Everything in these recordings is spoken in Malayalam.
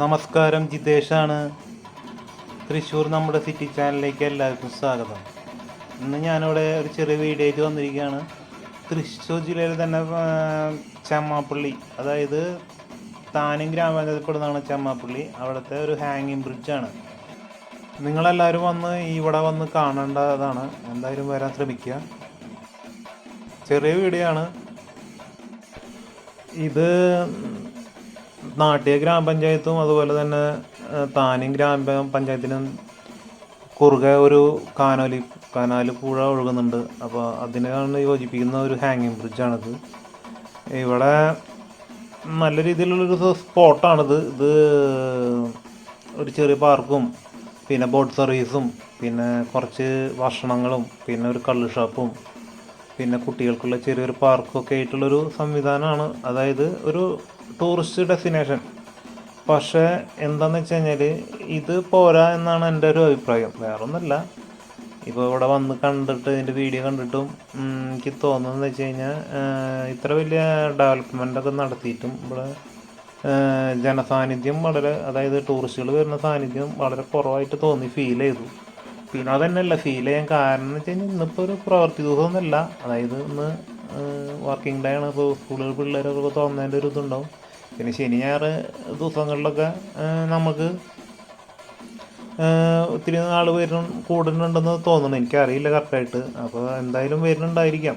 നമസ്കാരം ജിതേഷാണ്. തൃശ്ശൂർ നമ്മുടെ സിറ്റി ചാനലിലേക്ക് എല്ലാവർക്കും സ്വാഗതം. ഇന്ന് ഞാനിവിടെ ഒരു ചെറിയ വീഡിയോയ്ക്ക് വന്നിരിക്കുകയാണ്. തൃശ്ശൂർ ജില്ലയിൽ തന്നെ ചമ്മാപ്പള്ളി അതായത് താനും ഗ്രാമപഞ്ചായത്തിൽപ്പെടുന്നതാണ് ചമ്മാപ്പള്ളി. അവിടുത്തെ ഒരു ഹാങ്ങിങ് ബ്രിഡ്ജാണ് നിങ്ങളെല്ലാവരും വന്ന് ഇവിടെ വന്ന് കാണേണ്ടതാണ്. എന്തായാലും വരാൻ ശ്രമിക്കുക. ചെറിയ വീഡിയോ ആണ്. ഇത് നാട്ടിയ ഗ്രാമപഞ്ചായത്തും അതുപോലെ തന്നെ താനും ഗ്രാമപഞ്ചായത്തിനും കുറുകെ ഒരു കാനോലി കനാല് പുഴ ഒഴുകുന്നുണ്ട്. അപ്പോൾ അതിനാണ് യോജിപ്പിക്കുന്ന ഒരു ഹാങ്ങിങ് ബ്രിഡ്ജാണിത്. ഇവിടെ നല്ല രീതിയിലുള്ളൊരു സ്പോട്ടാണിത്. ഇത് ഒരു ചെറിയ പാർക്കും പിന്നെ ബോട്ട് സർവീസും പിന്നെ കുറച്ച് ഭക്ഷണങ്ങളും പിന്നെ ഒരു കള്ള് ഷോപ്പും പിന്നെ കുട്ടികൾക്കുള്ള ചെറിയൊരു പാർക്കൊക്കെ ആയിട്ടുള്ളൊരു സംവിധാനമാണ്. അതായത് ഒരു ടൂറിസ്റ്റ് ഡെസ്റ്റിനേഷൻ പക്ഷേ എന്താണെന്ന് വെച്ച് കഴിഞ്ഞാൽ ഇത് പോരാ എന്നാണ് എന്റെ ഒരു അഭിപ്രായം. വേറൊന്നുമല്ല. ഇപ്പോൾ ഇവിടെ വന്ന് കണ്ടിട്ട് ഇതിന്റെ വീഡിയോ കണ്ടിട്ടും എനിക്ക് തോന്നുന്നതെന്ന് വെച്ച് കഴിഞ്ഞാൽ ഇത്ര വലിയ ഡെവലപ്മെന്റ് ഒക്കെ നടത്തിയിട്ടും ഇവിടെ ജനസാന്നിധ്യം വളരെ അതായത് ടൂറിസ്റ്റുകൾ വരുന്ന സാന്നിധ്യം വളരെ കുറവായിട്ട് തോന്നി ഫീൽ ചെയ്തു. പിന്നെ അതന്നെയല്ല ഫീൽ ചെയ്യാൻ കാരണം എന്ന് വെച്ച് കഴിഞ്ഞാൽ ഇന്നിപ്പോൾ ഒരു പ്രവൃത്തി ദിവസമൊന്നുമല്ല. അതായത് ഇന്ന് വർക്കിംഗ് ഡേ ആണ്. അപ്പോൾ സ്കൂളുകൾ പിള്ളേരൊക്കെ തുറന്നതിന്റെ ഒരു ഇതുണ്ടാവും. പിന്നെ ശനി ഞായർ ദിവസങ്ങളിലൊക്കെ നമുക്ക് ഒത്തിരി ആൾ വരുന്ന കൂടുന്നുണ്ടെന്ന് തോന്നുന്നു. എനിക്കറിയില്ല കറക്റ്റായിട്ട് അപ്പോൾ എന്തായാലും വരുന്നുണ്ടായിരിക്കാം.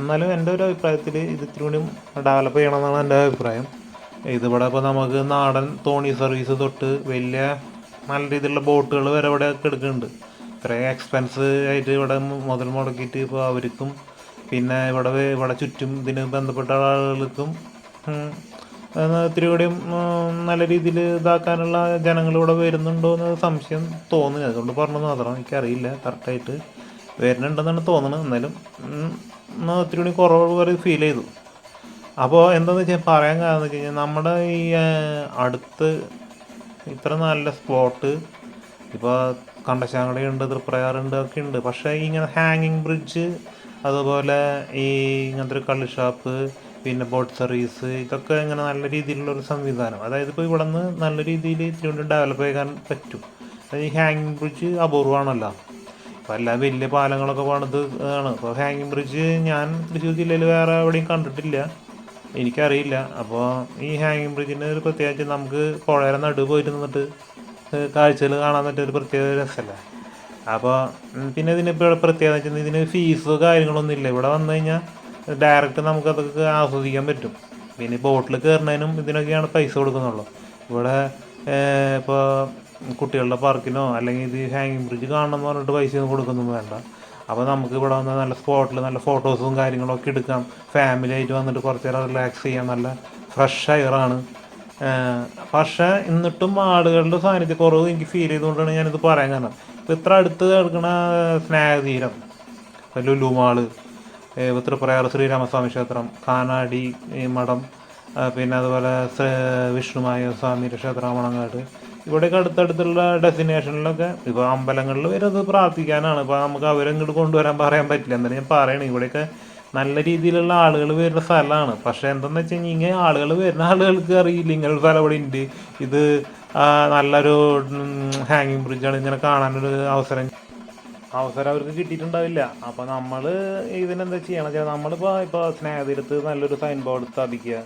എന്നാലും എന്റെ ഒരു അഭിപ്രായത്തിൽ ഇത് ഇത്തിരി കൂടി ഡെവലപ്പ് ചെയ്യണമെന്നാണ് എന്റെ അഭിപ്രായം. ഇതിവിടെ ഇപ്പോൾ നമുക്ക് നാടൻ തോണി സർവീസ് തൊട്ട് വലിയ നല്ല രീതിയിലുള്ള ബോട്ടുകൾ വരെ ഇവിടെ എടുക്കുന്നുണ്ട്. ഇത്രയും എക്സ്പെൻസ് ആയിട്ട് ഇവിടെ മുതൽ മുടക്കിയിട്ട് ഇപ്പോൾ അവർക്കും പിന്നെ ഇവിടെ ഇവിടെ ചുറ്റും ഇതിന് ബന്ധപ്പെട്ട ആളുകൾക്കും ഒത്തിരി കൂടിയും നല്ല രീതിയിൽ ഇതാക്കാനുള്ള ജനങ്ങൾ ഇവിടെ വരുന്നുണ്ടോ എന്ന് സംശയം തോന്നി അതുകൊണ്ട് പറഞ്ഞത് മാത്രം എനിക്കറിയില്ല. കറക്റ്റായിട്ട് വരുന്നുണ്ടെന്നാണ് തോന്നുന്നത് എന്നാലും ഒത്തിരി കൂടി കുറവ് വരെ ഫീൽ ചെയ്തു. അപ്പോൾ എന്താണെന്ന് വെച്ചാൽ പറയാൻ കാരണം വെച്ച് കഴിഞ്ഞാൽ നമ്മുടെ ഈ അടുത്ത് ഇത്ര നല്ല സ്പോട്ട് ഇപ്പോൾ കണ്ടശാങ്കടയുണ്ട് തൃപ്രയാറുണ്ട് ഒക്കെ ഉണ്ട്. പക്ഷേ ഇങ്ങനെ ഹാങ്ങിങ് ബ്രിഡ്ജ് അതുപോലെ ഈ ഇങ്ങനത്തെ ഒരു കള്ള് ഷാപ്പ് പിന്നെ ബോട്ട് സർവീസ് ഇതൊക്കെ ഇങ്ങനെ നല്ല രീതിയിലുള്ള ഒരു സംവിധാനം. അതായത് ഇപ്പോൾ ഇവിടെ നിന്ന് നല്ല രീതിയിൽ തിരുവനന്തപുരം ഡെവലപ്പ് ചെയ്യാൻ പറ്റും. അതായത് ഈ ഹാങ്ങിങ് ബ്രിഡ്ജ് അപൂർവമാണല്ലോ അപ്പോൾ എല്ലാ വലിയ പാലങ്ങളൊക്കെ പണിത് ആണ്. അപ്പോൾ ഹാങ്ങിങ് ബ്രിഡ്ജ് ഞാൻ തൃശ്ശൂർ ജില്ലയിൽ വേറെ എവിടെയും കണ്ടിട്ടില്ല. എനിക്കറിയില്ല. അപ്പോൾ ഈ ഹാങ്ങിങ് ബ്രിഡ്ജിന് ഒരു പ്രത്യേകിച്ച് നമുക്ക് പുഴയുടെ നടുവ് പോയിട്ട് നിന്നിട്ട് കാഴ്ചകൾ കാണാൻ പറ്റിയ ഒരു പ്രത്യേക രസമല്ലേ അപ്പോൾ പിന്നെ ഇതിന് പ്രത്യേകത വെച്ചാൽ ഇതിന് ഫീസോ കാര്യങ്ങളൊന്നും ഇല്ല. ഇവിടെ വന്നു കഴിഞ്ഞാൽ ഡയറക്റ്റ് നമുക്ക് അതൊക്കെ ആസ്വദിക്കാൻ പറ്റും. പിന്നെ ബോട്ടിൽ കയറുന്നതിനും ഇതിനൊക്കെയാണ് പൈസ കൊടുക്കുന്നുള്ളൂ. ഇവിടെ ഇപ്പോൾ കുട്ടികളുടെ പാർക്കിനോ അല്ലെങ്കിൽ ഇത് ഹാങ്ങിങ് ബ്രിഡ്ജ് കാണണം എന്ന് പറഞ്ഞിട്ട് പൈസ ഒന്നും കൊടുക്കൊന്നും വേണ്ട. അപ്പോൾ നമുക്ക് ഇവിടെ വന്ന് നല്ല സ്പോട്ടിൽ നല്ല ഫോട്ടോസും കാര്യങ്ങളൊക്കെ എടുക്കാം. ഫാമിലി ആയിട്ട് വന്നിട്ട് കുറച്ച് നേരം റിലാക്സ് ചെയ്യാം. നല്ല ഫ്രഷ് എയറാണ് പക്ഷേ എന്നിട്ടും ആളുകളുടെ സാന്നിധ്യ കുറവ് എനിക്ക് ഫീൽ ചെയ്തുകൊണ്ടാണ് ഞാനിത് പറയാൻ കാരണം. ഇത്ര അടുത്ത് കിടക്കുന്ന സ്നേഹതീരം ലുലു മാൾ തൃപ്രയാർ ശ്രീരാമസ്വാമി ക്ഷേത്രം കാനാടി മഠം പിന്നെ അതുപോലെ വിഷ്ണുമായ സ്വാമിയുടെ ക്ഷേത്രം മണങ്ങാട് ഇവിടെയൊക്കെ അടുത്തടുത്തുള്ള ഡെസ്റ്റിനേഷനിലൊക്കെ ഇപ്പോൾ അമ്പലങ്ങളിൽ വരുന്നത് പ്രാർത്ഥിക്കാനാണ്. ഇപ്പോൾ നമുക്ക് അവരെ ഇങ്ങോട്ട് കൊണ്ടുവരാൻ പറയാൻ പറ്റില്ല. എന്നാലും ഞാൻ പറയണേ ഇവിടെയൊക്കെ നല്ല രീതിയിലുള്ള ആളുകൾ വരുന്ന സ്ഥലമാണ്. പക്ഷേ എന്താണെന്ന് വെച്ച് കഴിഞ്ഞാൽ ഇങ്ങനെ ആളുകൾ വരുന്ന ആളുകൾക്ക് അറിയില്ല. ഇങ്ങനെ ഒരു സ്ഥലം ഇവിടെ ഉണ്ട്. ഇത് നല്ലൊരു ഹാങ്ങിങ് ബ്രിഡ്ജാണ് ഇങ്ങനെ കാണാനൊരു അവസരം. അവസരം അവർക്ക് കിട്ടിയിട്ടുണ്ടാവില്ല. അപ്പോൾ നമ്മൾ ഇതിനെന്താ ചെയ്യണം വെച്ചാൽ നമ്മളിപ്പോൾ ഇപ്പോൾ സ്നേഹതീരത്ത് നല്ലൊരു സൈൻ ബോർഡ് സ്ഥാപിക്കുക.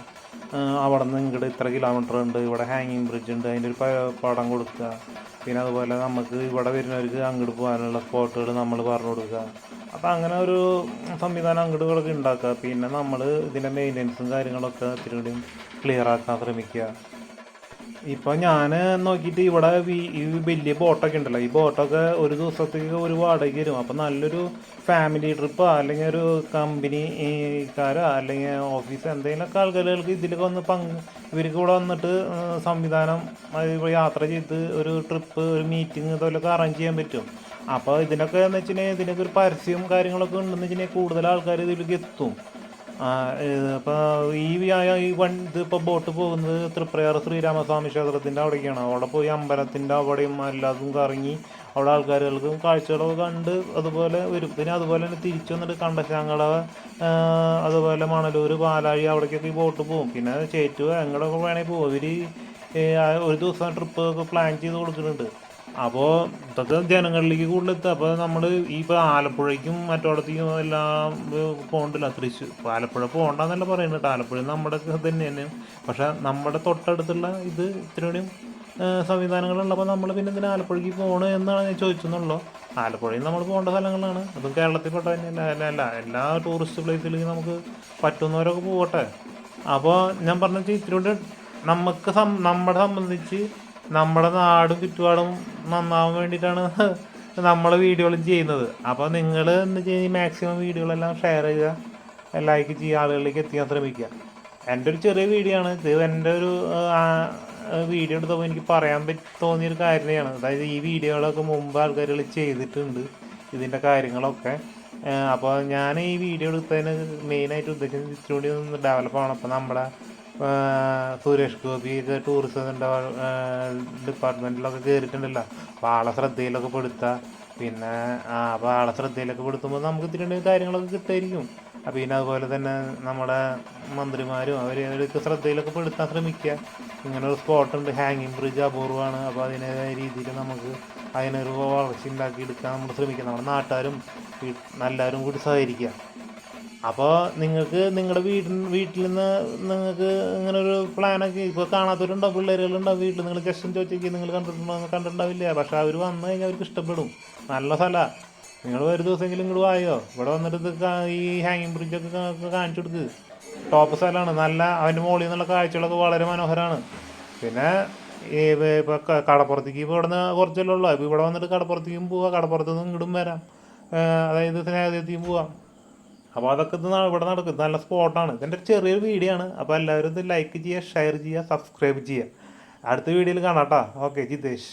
അവിടെ നിന്ന് ഇങ്ങോട്ട് ഇത്ര കിലോമീറ്റർ ഉണ്ട്. ഇവിടെ ഹാങ്ങിങ് ബ്രിഡ്ജ് ഉണ്ട്. അതിന്റെ ഒരു പടം കൊടുക്കുക. പിന്നെ അതുപോലെ നമുക്ക് ഇവിടെ വരുന്നവർക്ക് അങ്ങോട്ട് പോകാനുള്ള സ്പോട്ടുകൾ നമ്മൾ പറഞ്ഞു കൊടുക്കുക. അപ്പോൾ അങ്ങനെ ഒരു സംവിധാനം അങ്ങോട്ടുകളൊക്കെ ഉണ്ടാക്കുക. പിന്നെ നമ്മൾ ഇതിന്റെ മെയിന്റെനൻസും കാര്യങ്ങളൊക്കെ ഇത്തിരി കൂടി ക്ലിയർ ആക്കാൻ ശ്രമിക്കുക. ഇപ്പോൾ ഞാൻ നോക്കിയിട്ട് ഇവിടെ ഈ വലിയ ബോട്ടൊക്കെ ഉണ്ടല്ലോ. ഈ ബോട്ടൊക്കെ ഒരു ദിവസത്തേക്ക് ഒരു വാടക വരും അപ്പോൾ നല്ലൊരു ഫാമിലി ട്രിപ്പോ അല്ലെങ്കിൽ ഒരു കമ്പനി കാരോ അല്ലെങ്കിൽ ഓഫീസ് എന്തെങ്കിലുമൊക്കെ ആൾക്കാരുകൾക്ക് ഇതിലൊക്കെ വന്ന് പങ്ക് ഇവർക്ക് ഇവിടെ വന്നിട്ട് സംവിധാനം യാത്ര ചെയ്ത് ഒരു ട്രിപ്പ് ഒരു മീറ്റിംഗ് ഇതൊക്കെ അറേഞ്ച് ചെയ്യാൻ പറ്റും. അപ്പോൾ ഇതിനൊക്കെ എന്ന് വെച്ചിട്ടുണ്ടെങ്കിൽ ഇതിനൊക്കെ ഒരു പരസ്യവും കാര്യങ്ങളൊക്കെ ഉണ്ടെന്ന് വെച്ചിട്ടുണ്ടെങ്കിൽ കൂടുതൽ ആൾക്കാർ ഇതിലേക്ക് എത്തും. അപ്പോൾ ഈ ഈ വൺ ഇതിപ്പോൾ ബോട്ട് പോകുന്നത് തൃപ്രയാർ ശ്രീരാമസ്വാമി ക്ഷേത്രത്തിന്റെ അവിടേക്കാണ്. അവിടെ പോയി അമ്പലത്തിന്റെ അവിടെയും എല്ലാതും കറങ്ങി അവിടെ ആൾക്കാരുകൾക്കും കാഴ്ചകളൊക്കെ കണ്ട് അതുപോലെ വരും പിന്നെ അതുപോലെ തന്നെ തിരിച്ചു വന്നിട്ട് കണ്ടശാങ്കള അതുപോലെ മണലൂർ പാലാഴി അവിടേക്കൊക്കെ ഈ ബോട്ട് പോകും. പിന്നെ ചേറ്റുവ എങ്ങോട്ടൊക്കെ വേണമെങ്കിൽ പോകും ഇവർ ഒരു ദിവസം ട്രിപ്പ് ഒക്കെ പ്ലാൻ ചെയ്ത് കൊടുക്കുന്നുണ്ട് അപ്പോൾ ഇതൊക്കെ ജനങ്ങളിലേക്ക് കൂടുതൽ എത്തുക അപ്പോൾ നമ്മൾ ഈ ഇപ്പോൾ ആലപ്പുഴയ്ക്കും മറ്റോടത്തേക്കും എല്ലാം പോകണ്ടില്ല? തൃശ്ശൂർ ഇപ്പോൾ ആലപ്പുഴ പോകണ്ടെന്നല്ല പറയുന്നത് ആലപ്പുഴ നമ്മുടെ തന്നെയാണ്. പക്ഷെ നമ്മുടെ തൊട്ടടുത്തുള്ള ഇത് ഇത്രയും സംവിധാനങ്ങളുള്ളപ്പോൾ നമ്മൾ പിന്നെ എന്തിനാ ആലപ്പുഴയ്ക്ക് പോകണം എന്നാണ് ഞാൻ ചോദിച്ചെന്നുള്ളൂ. ആലപ്പുഴയിൽ നമ്മൾ പോകേണ്ട സ്ഥലങ്ങളാണ്. അതും കേരളത്തിൽ പെട്ട തന്നെയല്ല. അല്ല അല്ല. എല്ലാ ടൂറിസ്റ്റ് പ്ലേസിലേക്കും നമുക്ക് പറ്റുന്നവരൊക്കെ പോകട്ടെ അപ്പോൾ ഞാൻ പറഞ്ഞ ഇത്തിരി കൂടി നമുക്ക് സം നമ്മളെ സംബന്ധിച്ച് നമ്മുടെ നാടും ചുറ്റുപാടും നന്നാവാൻ വേണ്ടിയിട്ടാണ് നമ്മളെ വീഡിയോകളും ചെയ്യുന്നത്. അപ്പോൾ നിങ്ങൾ എന്ന് ചെയ്യുക മാക്സിമം വീഡിയോകളെല്ലാം ഷെയർ ചെയ്യുക ലൈക്ക് ചെയ്യുക ആളുകളിലേക്ക് എത്തിക്കാൻ ശ്രമിക്കുക. എന്റെ ഒരു ചെറിയ വീഡിയോ ആണ്. ഇത് എന്റെ ഒരു വീഡിയോ എടുത്തപ്പോൾ എനിക്ക് പറയാൻ പറ്റി തോന്നിയൊരു കാര്യമാണ് അതായത് ഈ വീഡിയോകളൊക്കെ മുമ്പ് ആൾക്കാരുകൾ ചെയ്തിട്ടുണ്ട് ഇതിന്റെ കാര്യങ്ങളൊക്കെ. അപ്പോൾ ഞാൻ ഈ വീഡിയോ എടുത്തതിന് മെയിനായിട്ട് ഉദ്ദേശിച്ചത് ഇത്തിരി ഒന്ന് ഡെവലപ്പ് ആവണം. അപ്പോൾ നമ്മുടെ സുരേഷ് ഗോപി ഇത് ടൂറിസം ഡിപ്പാർട്ട്മെന്റിലൊക്കെ കയറിയിട്ടുണ്ടല്ലോ അപ്പോൾ ആളെ ശ്രദ്ധയിലൊക്കെ പെടുത്തുക പിന്നെ ആ അപ്പോൾ ആളെ ശ്രദ്ധയിലൊക്കെ പെടുത്തുമ്പോൾ നമുക്ക് ഇത്തിരി കാര്യങ്ങളൊക്കെ കിട്ടുമായിരിക്കും അപ്പോൾ പിന്നെ അതുപോലെ തന്നെ നമ്മുടെ മന്ത്രിമാരും അവർ അവരൊക്കെ ശ്രദ്ധയിലൊക്കെ പെടുത്താൻ ശ്രമിക്കുക. ഇങ്ങനെ ഒരു സ്പോട്ടുണ്ട് ഹാങ്ങിങ് ബ്രിഡ്ജ് അപൂർവമാണ്. അപ്പോൾ അതിന്റേതായ രീതിയിൽ നമുക്ക് അതിനൊരു വളർച്ച ഉണ്ടാക്കി എടുക്കാൻ നമ്മൾ ശ്രമിക്കുക. നമ്മുടെ നാട്ടുകാരും എല്ലാവരും കൂടി സഹകരിക്കുക. അപ്പോൾ നിങ്ങൾക്ക് നിങ്ങളുടെ വീട്ടിൽ വീട്ടിൽ നിന്ന് നിങ്ങൾക്ക് ഇങ്ങനെ ഒരു പ്ലാനൊക്കെ ഇപ്പോൾ കാണാത്തവരുണ്ടാവും പിള്ളേരുകളുണ്ടാവും വീട്ടിൽ? നിങ്ങൾ ജസ്റ്റ് ചോദിച്ചേക്ക് നിങ്ങൾ കണ്ടിട്ടുണ്ടോ? കണ്ടിട്ടുണ്ടാവില്ല. പക്ഷെ അവർ വന്നു കഴിഞ്ഞാൽ അവർക്ക് ഇഷ്ടപ്പെടും. നല്ല സ്ഥലമാണ് നിങ്ങൾ ഒരു ദിവസമെങ്കിലും ഇങ്ങോട്ട് വായോ? ഇവിടെ വന്നിട്ട് ഈ ഹാങ്ങിങ് ബ്രിഡ്ജൊക്കെ കാണിച്ചു കൊടുക്ക്. ടോപ്പ് സ്ഥലമാണ് നല്ല അവന്റെ മുകളിൽ നിന്നുള്ള കാഴ്ചകളൊക്കെ വളരെ മനോഹരമാണ് പിന്നെ ഈ ഇപ്പോൾ കടപ്പുറത്തേക്ക് ഇപ്പോൾ ഇവിടുന്ന് കുറച്ചല്ലേ ഉള്ളൂ. ഇപ്പോൾ ഇവിടെ വന്നിട്ട് കടപ്പുറത്തേക്കും പോവാം. കടപ്പുറത്ത് നിന്ന് ഇങ്ങോട്ടും വരാം അതായത് സ്നേഹതീയത്തേക്കും പോവാം. അപ്പോൾ അതൊക്കെ ഇത് ഇവിടെ നടക്കും. നല്ല സ്പോട്ടാണ്. ഇതിന്റെ ചെറിയൊരു വീഡിയോ ആണ്. അപ്പോൾ എല്ലാവരും ഇത് ലൈക്ക് ചെയ്യുക ഷെയർ ചെയ്യുക സബ്സ്ക്രൈബ് ചെയ്യുക. അടുത്ത വീഡിയോയിൽ കാണാം കേട്ടോ ഓക്കെ ജിതേഷ്.